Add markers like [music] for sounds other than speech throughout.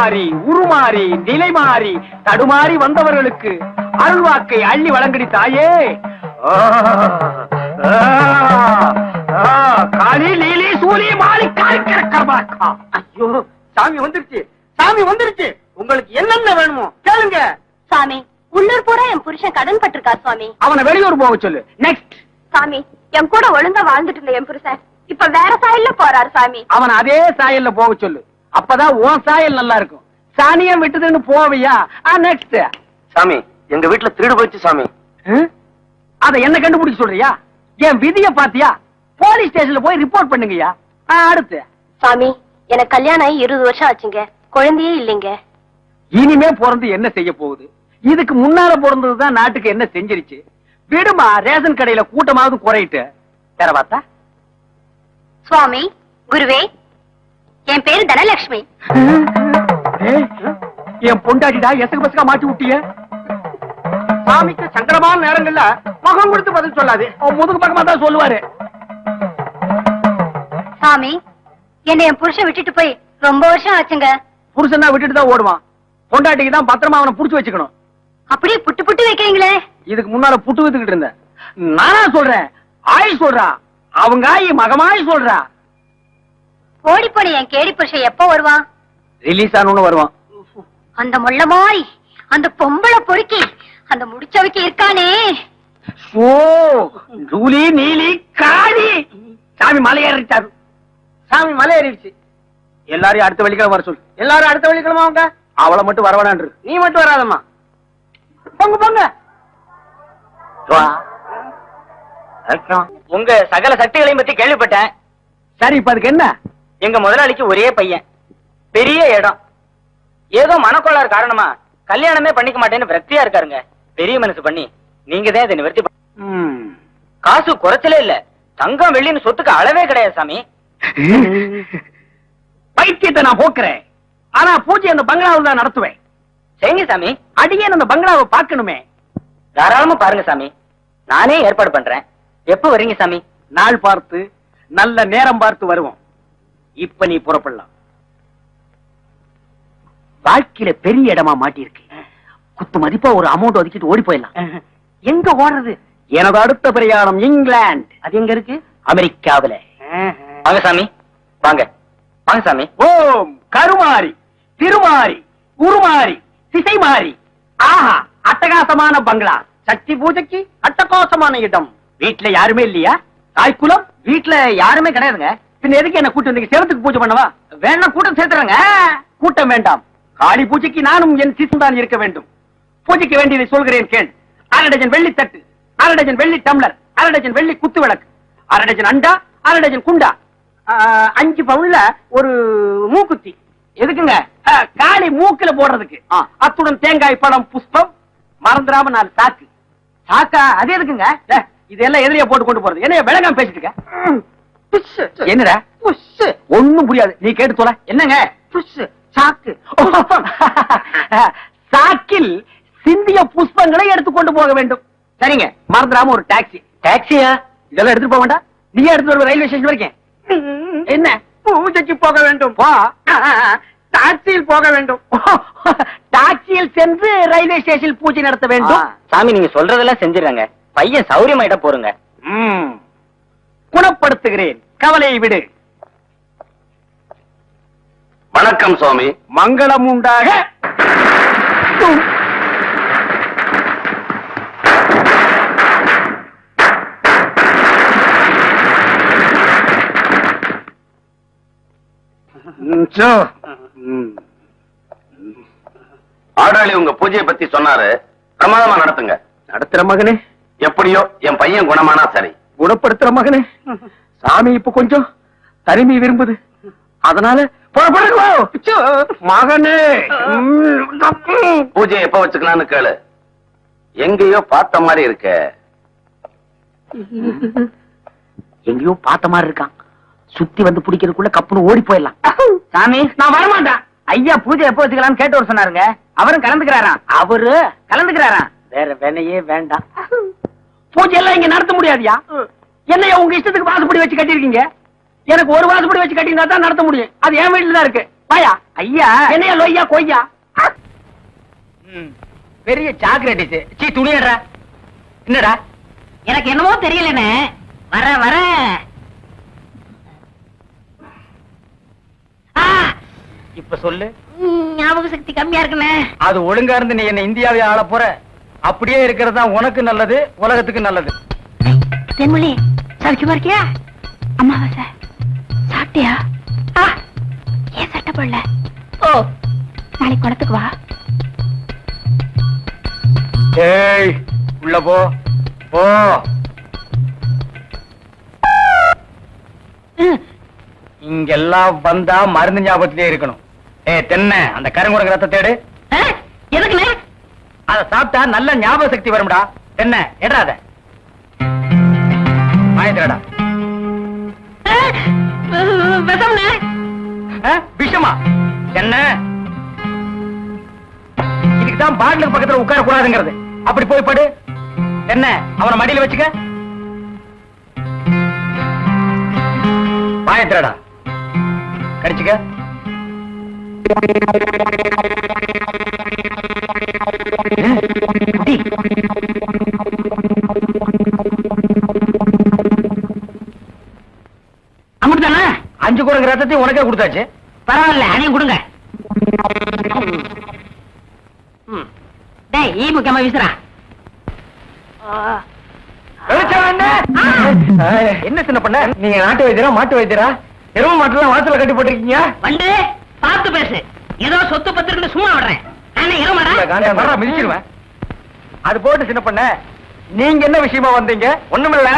மாறி உருமாறி நிலை மாறி தடுமாறி வந்தவர்களுக்கு அருள்வாக்கை அள்ளி வழங்கடி தாயே. காளி லீலி சூலி மாலி காய்க்கிறக்கா ஐயோ சாமி வந்துருச்சு சாமி வந்துருச்சு. உங்களுக்கு என்னென்ன வேணுமோ கேளுங்க. சாமி உள்ளூர் பூரா என் புருஷன் கடன் பட்டிருக்கா சுவாமி? அவனை வெளியூர் போக சொல்லு. நெக்ஸ்ட் சாமி என் கூட ஒழுங்கா வாழ்ந்துட்டு இருந்த என் புருஷன் இப்ப வேற சாயல்ல போறாரு சாமி. அவன் அதே சாயல்ல போக சொல்லு. அப்பதான் உன் சாயல் நல்லா இருக்கும். சாணியம் விட்டுதுன்னு போவியா? நெக்ஸ்ட் சாமி எங்க வீட்டுல திருடு போயிடுச்சு சாமி. அத என்ன கண்டுபிடிக்க சொல்றியா? என் விதிய பாத்தியா? போலீஸ் ஸ்டேஷன்ல போய் ரிப்போர்ட் பண்ணுங்கய்யா. ஆ, அடுத்து. சாமி எனக்கு கல்யாணம் ஆகி இருபது வருஷம் ஆச்சுங்க. குழந்தையே இல்லைங்க. இனிமே பிறந்து என்ன செய்ய போகுது? இதுக்கு முன்னால பிறந்ததுதான் நாட்டுக்கு என்ன செஞ்சிருச்சு? விடுமா ரேஷன் கடையில கூட்டமாவது குறையிட்டு. வேற பார்த்தா? சுவாமி குருவே என் பேரு தனலட்சுமி என் பொண்டாட்டிடா எசகு பசகா மாட்டி விட்டிய? சாமிக்கு சங்கடமான நேரங்கள்ல முகம் கொடுத்து பதில் சொல்லாது. முதுகு பக்கமா தான் சொல்லுவாரு. சாமி என்னை என் புருஷன் விட்டுட்டு போய் ரொம்ப வருஷம் ஆச்சுங்க. புருஷன் தான் விட்டுட்டு தான் ஓடுவான். பொண்டாட்டிக்கு தான் பத்திரமா அவனை புடிச்சு வச்சுக்கணும். அப்படியே புட்டு புட்டு வைக்கிறீங்களே. இதுக்கு முன்னால புட்டு வித்துக்கிட்டு இருந்தேன். நானா சொல்றேன் ஆய் சொல்றா அவங்க ஆயி மகமாய் சொல்றா. ஓடி போன என் கேடி புருஷன் எப்போ வருவான்? ரிலீஸ் ஆனு வருவான். அந்த முள்ள மாதிரி அந்த பொம்பளை பொறுக்கி அந்த முடிச்சவைக்கு இருக்கானே. ஓ ஜூலி நீலி காளி. சாமி மலை ஏறிட்டாரு. சாமி மலை ஏறிடுச்சு. எல்லாரையும் அடுத்த வெள்ளிக்கிழமை வர சொல்லு. எல்லாரும் அடுத்த வெள்ளிக்கிழமை அவங்க அவளை மட்டும் வரவேணான்று நீ மட்டும் வராதம்மா. பொங்க பொங்க. உங்க சகல சக்திகளையும் பத்தி கேள்விப்பட்டேன். சரி இப்ப அதுக்கு என்ன? எங்க முதலாளிக்கு ஒரே பையன். பெரிய இடம். ஏதோ மனக்கோளாறு காரணமா கல்யாணமே பண்ணிக்க மாட்டேன்னு விரக்தியா இருக்காருங்க. பெரிய மனசு பண்ணி. நீங்க தான் இதை நிவர்த்தி. காசு குறைச்சலே இல்ல. தங்கம் வெள்ளின்னு சொத்துக்கு அளவே கிடையாது சாமி. பைத்தியத்தை நான் போக்குறேன். ஆனா பூஜை அந்த பங்களாவில் தான் நடத்துவேன். செய்யுங்க சாமி. அடியேன் அந்த பங்களாவை பார்க்கணுமே. தாராளமா பாருங்க சாமி. நானே ஏற்பாடு பண்றேன். எப்ப வரீங்க சாமி? நாள் பார்த்து நல்ல நேரம் பார்த்து வருவோம். இப்ப நீ புறப்படலாம். வாழ்க்கையில பெரிய இடமா மாட்டியிருக்கு. குத்து மதிப்பா ஒரு அமௌண்ட் ஒதுக்கிட்டு ஓடி போயிடலாம். எங்க ஓடுறது? எனது அடுத்த பிரயாணம் இங்கிலாந்து. அது எங்க இருக்கு? அமெரிக்காவில. வாங்க சாமி. வாங்க. வாங்க சாமி. ஓம். கருமாரி திருமாரி உருமாரி திசை மாறி ஆஹா அட்டகாசமான பங்களா. சக்தி பூஜைக்கு அட்டகாசமான இடம். வீட்ல யாருமே இல்லையா? தாய்க்குலம் வீட்ல யாருமே கிடையாதுங்க. பின்ன எதுக்கு என்ன கூட்டம் வந்தீங்க? சேவத்துக்கு பூஜை பண்ணவா? வேணா கூட்டம் சேர்த்துறாங்க. கூட்டம் வேண்டாம். காளி பூஜைக்கு நானும் என் சிசும் தான் இருக்க வேண்டும். பூஜைக்கு வேண்டியதை சொல்கிறேன் கேள். அரை டஜன் வெள்ளி தட்டு அரை டஜன் வெள்ளி டம்ளர் அரை டஜன் வெள்ளி குத்து விளக்கு அரை டஜன் அண்டா அரை டஜன் குண்டா. அஞ்சு பவுன்ல ஒரு மூக்குத்தி. எதுக்குங்க? காளி மூக்குல போடுறதுக்கு. அத்துடன் தேங்காய் பழம் புஷ்பம் மறந்துடாம நாலு சாக்கு. சாக்கா அது எதுக்குங்க? இதெல்லாம் எதிரியா போட்டு கொண்டு போறது. என்ன விளங்காம பேசிட்டு இருக்க? என்னடா? ஒண்ணும் புரியாது. நீ கேட்டு சொல்ல என்னங்க? சாக்கு. [laughs] சாக்கில் சிந்திய புஷ்பங்களை எடுத்து கொண்டு போக வேண்டும். சரிங்க. மறந்துடாம ஒரு டாக்ஸி. டாக்ஸியா? இதெல்லாம் எடுத்துட்டு போக வேண்டாம். நீயே எடுத்து வருவ ரயில்வே ஸ்டேஷன் வரைக்கும். என்ன? பூஜைக்கு போக வேண்டும். போ. [laughs] டாக்ஸியில் போக வேண்டும். [laughs] டாக்ஸியில் சென்று ரயில்வே ஸ்டேஷனில் பூஜை நடத்த வேண்டும். சாமி நீங்க சொல்றதெல்லாம் செஞ்சிடறாங்க. பையன் சௌரியமாயிட்ட போறங்க. குணப்படுத்துகிறேன். கவலையை விடு. வணக்கம் சுவாமி. மங்களம் உண்டாக. ஆடாளி உங்க பூஜையை பத்தி சொன்னாரு. பிரமாதமா நடத்துங்க. நடத்துற மகனே. எப்படியோ என் பையன் குணமானா சரி. குணப்படுத்துற மகனே. சாமி இப்ப கொஞ்சம் தனிமை விரும்புது. அதனால மகனே. ம். பூஜையை எப்ப வச்சுக்கலாம்னு கேளு. எங்கேயோ பார்த்த மாதிரி இருக்க. எங்கேயோ பார்த்த மாதிரி இருக்கான். சுத்தி வந்து பிடிக்கிறதுக்குள்ள கப்புனு ஓடி போயிடலாம். சாமி. நான் வரமாட்டேன். ஐயா பூஜை எப்போ வச்சுக்கலாம்னு கேட்டு வர சொன்னாருங்க. அவரும் கலந்துக்கிறாராம். அவரு? கலந்துக்கிறாராம். வேற வேலையே வேண்டாம். பூஜை எல்லாம் இங்க நடத்த முடியாதுயா? என்னையா உங்க இஷ்டத்துக்கு வாசப்படி வச்சு கட்டியிருக்கீங்க? எனக்கு ஒரு வாசப்படி வச்சு கட்டியிருந்தா தான் நடத்த முடியும். அது என் வீட்டுல தான் இருக்கு. வாயா? ஐயா. என்னையா லொய்யா கொய்யா? பெரிய சாக்லேட் சீ துணியடா என்னடா? எனக்கு என்னமோ தெரியலண்ணே. வர வர. ஆ, இப்ப சொல்லு. ம், ஞாபக சக்தி கம்மியா இருக்குண்ணே. அது ஒழுங்கா இருந்து நீ என்ன இந்தியாவை ஆள போற. அப்படியே இருக்கிறது தான் உனக்கு நல்லது உலகத்துக்கு நல்லது. தென்மொழி சௌக்கியமா இருக்கியா? அம்மாவாசை சாப்பிட்டியா? ஆ, ஏன் சட்டை போடல? ஓ நாளைக்கு குளத்துக்கு வா. ஏய் உள்ள போ போ. இங்கெல்லாம் வந்தா மருந்து ஞாபகத்திலே இருக்கணும். ஏய் தென்னை அந்த கருங்குரங்க ரத்த தேடு சாப்பிட்டா நல்ல ஞாபக சக்தி வரும்டா. தென்னை எடா அத வாங்கிக்கிறடா ஆ, விஷம்ண்ணே விஷமா. என்ன? இதுக்கு தான் பாட்டிலுக்கு பக்கத்துல உட்கார கூடாதுங்கிறது அப்படி போய் படு. என்ன அவன மடியில வச்சுக்க. வாயத்திரடா கடிச்சுக்க. குடி. அஞ்சு குரங்கு ரத்தத்தையும் உனக்கே கொடுத்தாச்சு. பரவாயில்ல அதையும் கொடுங்க. டேய் ஈ முக்கியமா வீசுறா என்ன? சின்ன பண்ண? நீங்க நாட்டு வைத்தியரா மாட்டு வைத்தியரா? எரும மாட்டுலாம் வாசல்ல கட்டி போட்டிருக்கீங்க? வந்து பார்த்து பேசு. ஏதோ சொத்து பத்திரிக்கை சும்மா விடுறேன். மிதிச்சிருவேன். அது போட்டு சின்ன பண்ண நீங்க என்ன விஷயமா வந்தீங்க? ஒண்ணுமில்ல.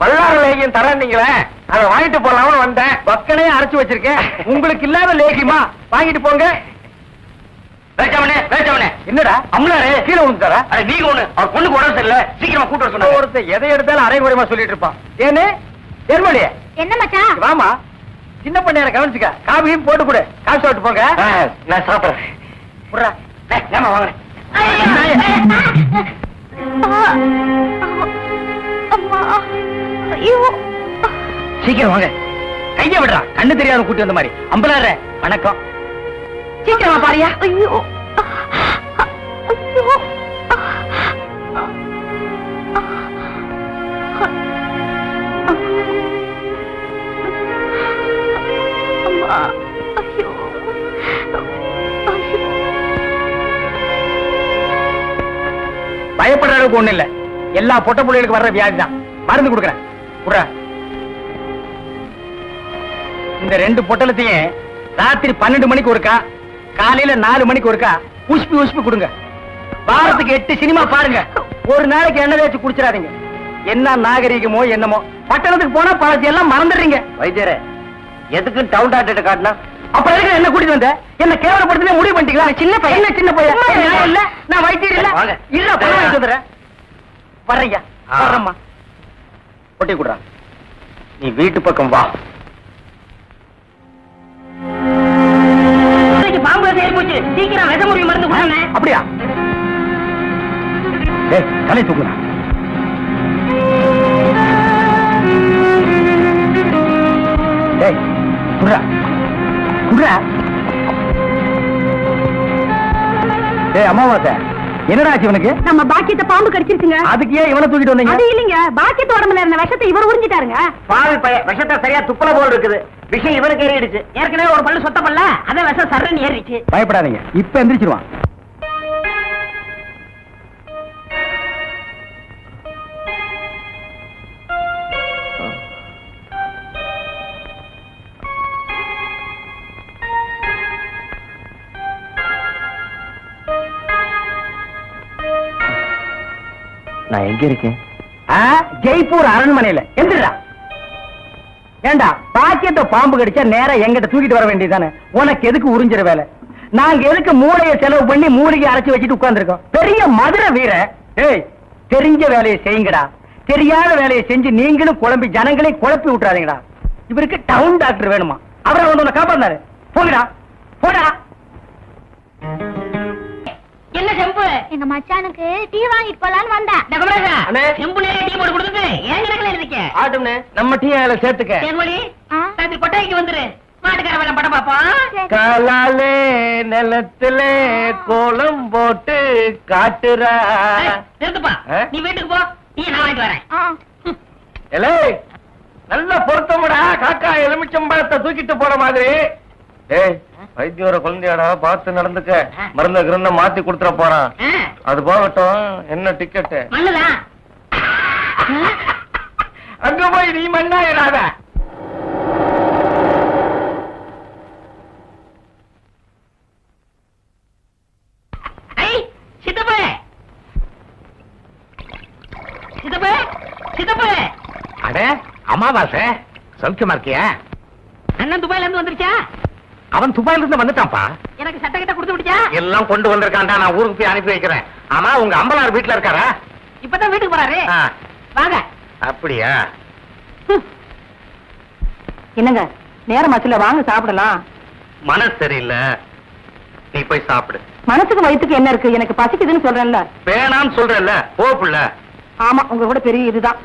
பல்லாறு லேகியம் தரேன்னீங்களே. அதை வாங்கிட்டு போலாம்னு வந்தேன். பக்கனே அரைச்சு வச்சிருக்கேன். உங்களுக்கு இல்லாத லேகியமா? வாங்கிட்டு போங்க. வேச்சவனே வேச்சவனே என்னடா? அம்லாரே. கீழே விழுந்துட்டாரா நீங்க ஒண்ணு அவர் பொண்ணுக்கு உடம்பு சரியில்லை. சீக்கிரமா கூட்டு சொன்னா ஒருத்தர் எதை எடுத்தாலும் அரைகுறையமா சொல்லிட்டு இருப்பான். ஏன்னு ஏர்மொழியே என்ன மச்சான் வாமா சின்ன பண்ணையார கவனிச்சுக்க. காபியும் போட்டு கொடு. காசு சாப்பிட்டு போங்க. நான் சாப்பிடுறேன். புடுறா ஏமா சீக்கிரம் வாங்க. கைய விடுறா. கண்ணு தெரியாத கூட்டி வந்த மாதிரி. அம்பலாற வணக்கம். சீக்கிரமா பாரியா. ஐயோ. அளவுக்கு ஒண்ணு இல்ல. எல்லா பொட்ட புள்ளைகளுக்கு வர்ற வியாதி தான். மருந்து கொடுக்குறேன். இந்த ரெண்டு பொட்டலத்தையும் ராத்திரி பன்னெண்டு மணிக்கு ஒருக்கா காலையில நாலு மணிக்கு ஒருக்கா உஷ்பி உஷ்பி கொடுங்க. வாரத்துக்கு எட்டு சினிமா பாருங்க. ஒரு நாளைக்கு எண்ணெய் தேய்ச்சி குடிச்சிடாதீங்க. என்ன நாகரீகமோ என்னமோ. பட்டணத்துக்கு போனா பழத்தை எல்லாம் மறந்துடுறீங்க. வைத்தியரே எதுக்கு டவுன் டாக்டர் காட்டினா அப்புறம் எதுக்கு என்ன கூட்டிட்டு வந்த? என்ன கேவலப்படுத்தி முடிவு பண்ணிட்டீங்களா? சின்ன பையன். என்ன சின்ன பையன்? நான் இல்ல. நான் வைத்தியர் இல்ல. வாங்க. இல்ல பணம் வாங்கிட்டு வந்துடுறேன். வர்றையா வர்றம்மா. ஒட்டி குடுறா. நீ வீட்டு பக்கம் வா. பாம்பு செயல் போச்சு. சீக்கிரம் விஷ முறிவு மருந்து கொடுங்க. அப்படியா? டேய் தலை தூக்குறா டேய் குடுறா. குடுறா டேய் அம்மாவாசை என்னடா ஆச்சு இவனுக்கு? நம்ம பாக்கியத்தை பாம்பு கடிச்சிருச்சுங்க. அதுக்கு ஏன் இவனை தூக்கிட்டு வந்தீங்க? அது இல்லைங்க. பாக்கியத்து உடம்புல இருந்த விஷத்தை இவர் உறிஞ்சிட்டாருங்க. பாவி விஷத்தை சரியா துப்பல போல் இருக்குது. விஷயம் இவனுக்கு ஏறிடுச்சு. ஏற்கனவே ஒரு பல்லு சொத்த பல்ல அத விஷம் சர்றன்னு ஏறிச்சு பயப்படாதீங்க. இப்ப எந்திரிச்சிருவான். நான் எங்க இருக்கேன்? ஆ, ஜெய்ப்பூர் அரண்மனையில. எந்திரா ஏண்டா பாக்கியத்தை பாம்பு கடிச்சா நேரா எங்கிட்ட தூக்கிட்டு வர வேண்டியதானே உனக்கு எதுக்கு உறிஞ்சிற வேலை? நாங்க எதுக்கு மூளைய செலவு பண்ணி மூலிகை அரைச்சு வச்சுட்டு உட்கார்ந்துருக்கோம்? பெரிய மதுரை வீர ஏய் தெரிஞ்ச வேலையை செய்யுங்கடா. தெரியாத வேலையை செஞ்சு நீங்களும் குழம்பி ஜனங்களையும் குழப்பி விட்டுறாதீங்கடா. இவருக்கு டவுன் டாக்டர் வேணுமா? அவரை வந்து உன்னை காப்பாந்தாரு போங்கடா. போடா எங்க மச்சானுக்கு டீ வாங்கிட்டு போலான்னு வந்தேன். இந்த குமரேசா, அண்ணே. செம்பு நேரே டீ போட்டு கொடுத்துட்டு ஏன் கணக்குல இருக்க ஆட்டும்னே நம்ம டீ அதில் சேர்த்துக்க. தேன்மொழி ஆ? ராத்திரி கொட்டாய்க்கு வந்துரு. மாட்டுக்கார வேலை படம் பாப்போம் காலாலே நிலத்திலே கோலம் போட்டு காட்டுறா. நிறுத்துப்பா? நீ வீட்டுக்கு போ. நீ நான் வாங்கிட்டு வரேன். எலே நல்ல பொருத்தமுடா. காக்கா எலுமிச்சம்பழத்தை தூக்கிட்டு போற மாதிரி. ஏய் வைத்தியோர குழந்தையாடா பார்த்து நடந்துக்க. மருந்த கிருந்த மாத்தி கொடுத்துட போறான். அது போகட்டும் என்ன மண்ணுதான் அங்க போய் நீ சித்தப்பு. அட அமாவாசை? சௌக்கியமா இருக்கியா? அண்ணன் துபாயில இருந்து வந்துருச்சா? அவன் துபாயில இருந்து வந்துட்டான்ப்பா. எனக்கு சட்டை கிட்ட கொடுத்து விடுச்சா எல்லாம் கொண்டு வந்திருக்கான்டா நான் ஊருக்கு போய் அனுப்பி வைக்கிறேன். ஆமா உங்க அம்பலார் வீட்டுல இருக்காரா? இப்பதான் வீட்டுக்கு போறாரு. வாங்க. அப்படியா? என்னங்க நேரமாச்சுல வாங்க சாப்பிடலாம். மனசு சரியில்லை. நீ போய் சாப்பிடு. மனசுக்கு வயித்துக்கு என்ன இருக்கு? எனக்கு பசிக்குதுன்னு சொல்றேன்ல. வேணாம்னு சொல்றேல்ல போ புள்ள. ஆமா உங்க கூட பெரிய இதுதான்.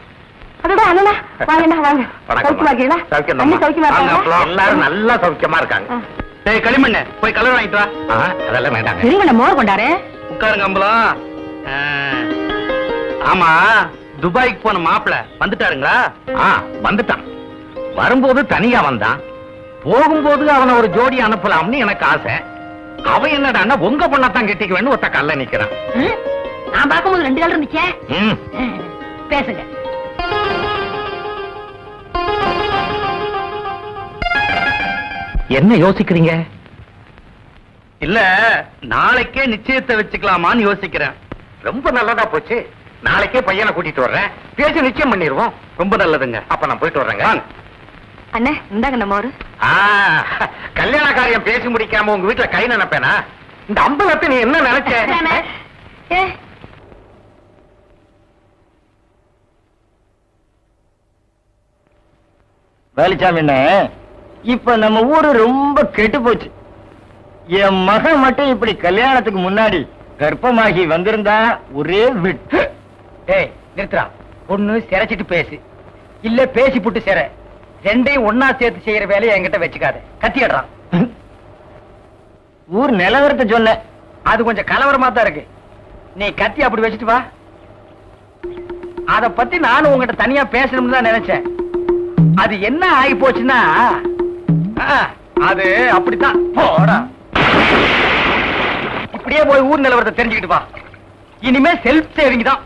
அதோட அண்ணா வாங்க. அண்ணா, வாங்க சௌக்கியமா இருக்கீங்களா? அண்ணி சௌக்கியமா இருக்காங்களா? எல்லாரும் நல்லா சௌக்கியமா இருக்காங்க. டேய் களிமண்ணு போய் கலர் வாங்கிட்டு வா. ஆ, அதெல்லாம் வேண்டாங்க. இருங்க மோர் கொண்டாரு. உட்காருங்க அம்பலம். ஆமா துபாய்க்கு போன மாப்பிள வந்துட்டாருங்களா? ஆ வந்துட்டான். வரும்போது தனியா வந்தான். போகும்போது அவனை ஒரு ஜோடி அனுப்பலாம்னு எனக்கு ஆசை. அவன் என்னடான்னா உங்க பொண்ணத்தான் கெட்டிக்குவேன்னு ஒத்த கல்ல நிக்கிறான்? நான் பார்க்கும்போது ரெண்டு கால் இருந்துச்சே? ம். ம், பேசுங்க. என்ன யோசிக்கிறீங்க? இல்ல நாளைக்கே நிச்சயத்தை வச்சுக்கலாமான்னு யோசிக்கிறேன். ரொம்ப நல்லதா போச்சு. நாளைக்கே பையனை கூட்டிட்டு வர்றேன். பேசி நிச்சயம் பண்ணிடுவோம். ரொம்ப நல்லதுங்க. அப்ப நான் போயிட்டு வர்றேங்க. அண்ணே இந்தாங்க நம்ம கல்யாண காரியம் பேசி முடிக்காம உங்க வீட்டுல கை நினைப்பேனா? இந்த அம்பலத்தை நீ என்ன நினைச்ச? ஏ. வேலுச்சாமி இப்ப நம்ம ஊரு ரொம்ப கெட்டு போச்சு. என் மகன் மட்டும் இப்படி கல்யாணத்துக்கு முன்னாடி கர்ப்பமாகி வந்திருந்தா ஒரே விட்டு. ஏய் நிறுத்துறா ஒண்ணு சிரைச்சிட்டு பேசு. இல்ல பேசி புட்டு சிற. ரெண்டையும் ஒன்னா சேர்த்து செய்யற வேலையை என்கிட்ட வச்சுக்காத. கத்திடுறான் [laughs] ஊர் நிலவரத்தை சொன்ன. அது கொஞ்சம் கலவரமா தான் இருக்கு. நீ கத்தி அப்படி வச்சுட்டு வா. அத பத்தி நானும் உங்ககிட்ட தனியா பேசணும்னு தான் நினைச்சேன். அது என்ன ஆகி போச்சுன்னா அது அப்படித்தான். போடா. இப்படியே போய் ஊர் நிலவரத்தை தெரிஞ்சுக்கிட்டு வா. இனிமே செல்ஃப் சேவிங் தான்.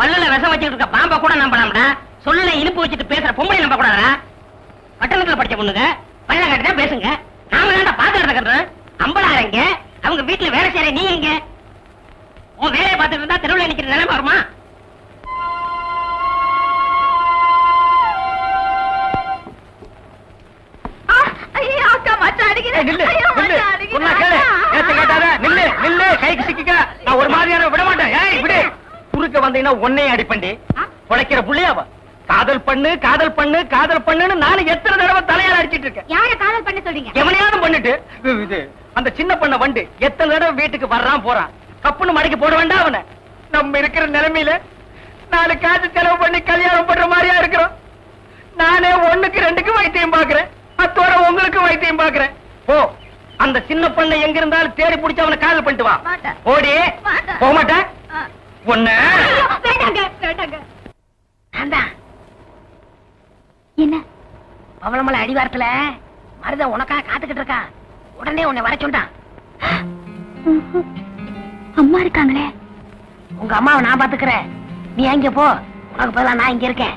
பல்லுல விஷம் வச்சுட்டு இருக்க பாம்பை கூட நம்பலாம்டா. சொல்லுல இனிப்பு வச்சுட்டு பேசுற பொம்பளை நம்ப கூடாதா பட்டணத்துல படிச்ச பொண்ணுங்க பல்ல கட்டிட்டா பேசுங்க. நாம தான்டா பாத்து நடக்கிறது அம்பளாரங்க அவங்க வீட்டுல வேலை செய்யற நீ எங்க? உன் வேலையை பார்த்துட்டு இருந்தா தெருவில் நிக்கிற நிலைமை வருமா? ஒரு மாதிரியான விட மாட்டேன். குறுக்க வந்தீங்கன்னா உன்னையும் அடிப்பண்டி பொழைக்கிற புள்ளையாவ. காதல் பண்ணு காதல் பண்ணு காதல் பண்ணுன்னு நானும் எத்தனை தடவை தலையால அடிச்சிட்டு இருக்கேன். யார காதல் பண்ண சொல்றீங்க? எவனையாவது பண்ணிட்டு இது- அந்த சின்ன பண்ண வண்டு எத்தனை தடவை வீட்டுக்கு வர்றான் போறான். கப்புன்னு மடக்கி போட வேண்டாம் அவனை. நம்ம இருக்கிற நிலைமையில நாலு காசு செலவு பண்ணி கல்யாணம் பண்ற மாதிரியா இருக்கிறோம். நானே ஒண்ணுக்கு ரெண்டுக்கு வைத்தியம் பாக்குறேன் அத்தோட உங்களுக்கு வைத்தியம் பாக்குறேன் போ. அந்த சின்ன பண்ணை எங்க இருந்தாலும் தேடி பிடிச்சு அவனை காதல் பண்ணிட்டு வா. ஓடி. போக மாட்டேன்? ஆ. ஒண்ணு வேண்டாங்க வேண்டாங்க நான் என்ன பவளமலை அடிவாரத்துல மருத உனக்காக காத்துக்கிட்டு இருக்கான் உடனே உன்னை வர சொன்னான் அம்மா இருக்காங்களே. உங்க அம்மாவை நான் பாத்துக்கிறேன். நீ அங்க போ. உனக்கு பதிலா நான் இங்க இருக்கேன்.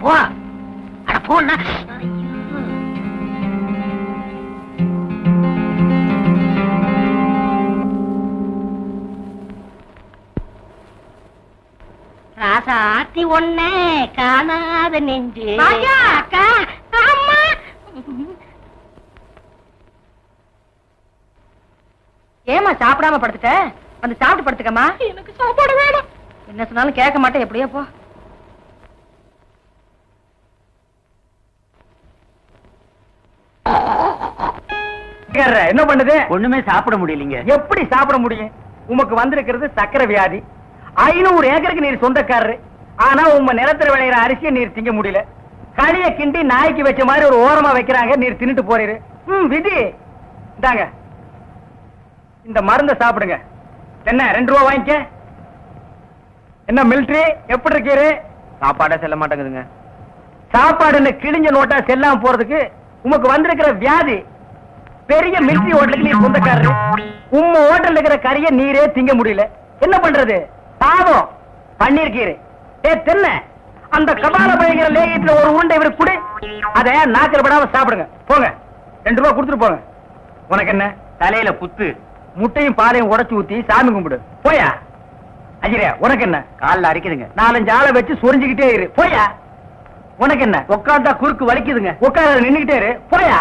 போ. அட போன்னா சாத்தி ஒன்ன காணாத நெஞ்சு. அக்கா அம்மா. ஏமா சாப்பிடாம படுத்துட்ட? வந்து சாப்பிட்டு படுத்துக்கம்மா. எனக்கு சாப்பாடு வேணும். என்ன சொன்னாலும் கேட்க மாட்டேன் எப்படியோ போ. என்ன பண்ணுது? ஒண்ணுமே சாப்பிட முடியலீங்க. எப்படி சாப்பிட முடியும்? உமக்கு வந்திருக்கிறது சக்கரை வியாதி. ஐநூறு ஏக்கருக்கு நீர் சொந்தக்காரரு. ஆனா உங்க நிலத்துல விளையிற அரிசியை நீர் திங்க முடியல. களிய கிண்டி நாய்க்கு வச்ச மாதிரி ஒரு ஓரமா வைக்கிறாங்க நீர் தின்னுட்டு போறீரு. ம் விதி. இந்தாங்க. இந்த மருந்த சாப்பிடுங்க. என்ன ரெண்டு ரூபா வாங்கிக்க? என்ன மிலிட்ரி எப்படி இருக்கீரு? சாப்பாடே செல்ல மாட்டேங்குதுங்க. சாப்பாடுன்னு கிழிஞ்ச நோட்டா செல்லாம போறதுக்கு உமக்கு வந்திருக்கிற வியாதி. பெரிய மிலிட்டரி ஹோட்டலுக்கு நீ சொந்தக்காரரு. உம்ம ஹோட்டல்ல இருக்கிற கறிய நீரே திங்க முடியல. என்ன பண்றது? பாவம். பண்ணிருக்கீரு ஏ தென்ன. அந்த கபால பயங்கர லேகியத்துல ஒரு உருண்டை இவருக்கு குடு. அத நாக்கில் படாம சாப்பிடுங்க. போங்க. ரெண்டு ரூபா கொடுத்துட்டு போங்க. உனக்கு என்ன? தலையில புத்து முட்டையும் பாலையும் உடச்சு ஊத்தி சாமி கும்பிடு. போயா? அஜிரியா உனக்கு என்ன? கால்ல அரைக்குதுங்க. நாலஞ்சு ஆளை வச்சு சொரிஞ்சுக்கிட்டே இரு. போயா? உனக்கு என்ன? உட்காந்தா குறுக்கு வலிக்குதுங்க. உட்கார நின்னுகிட்டே இரு. போயா?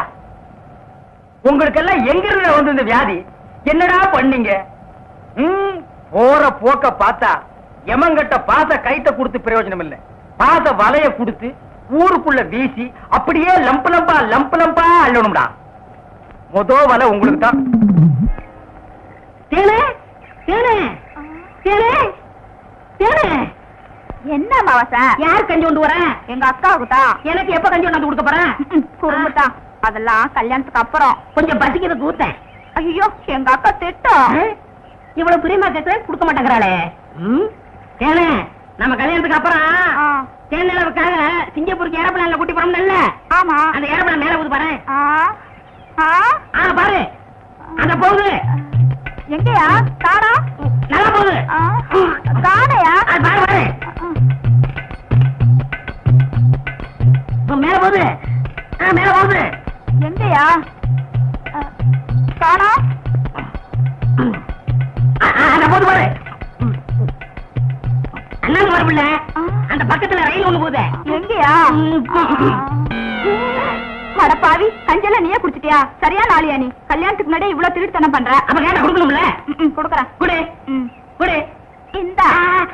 உங்களுக்கு எல்லாம் எங்க இருந்து வந்து இந்த வியாதி? என்னடா பண்ணீங்க? போற போக்க பார்த்தா எமங்கட்ட பாச கைத்த கொடுத்து பிரயோஜனம் இல்ல பாச வலைய கொடுத்து ஊருக்குள்ள வீசி அப்படியே லம்பு லம்பா லம்பு லம்பா அள்ளணும்டா. மொத வலை உங்களுக்கு தான். என்ன மாவாசா? யார் கஞ்சி கொண்டு வரேன் எங்க அக்காவுக்கு தான். எனக்கு எப்ப கஞ்சி கொண்டாந்து கொடுக்க போறேன் குறும்புதான் அதெல்லாம் கல்யாணத்துக்கு அப்புறம். கொஞ்சம் பசிக்கிறது ஊத்தேன் ஐயோ எங்க அக்கா திட்டம் இவ்வளவு பிரியமா கேட்க கொடுக்க மாட்டேங்கிறாளே? தேனே நம்ம கல்யாணத்துக்கு அப்புறம் நிலவுக்காக சிங்கப்பூருக்கு ஏரோப்ளான்ல கூட்டி போறோம்ல ஆமா. அந்த ஏரோப்ளான் மேல போகுது பாரு. பாரு. அந்த போகுது. எங்கயா? காணா நல்லா கல்யாணத்துக்கு முன்னாடி இவ்வளவு திருட்டுத்தனம் பண்ற? அப்ப கேட்ட கொடுக்கணும்ல? கொடுக்கறேன்.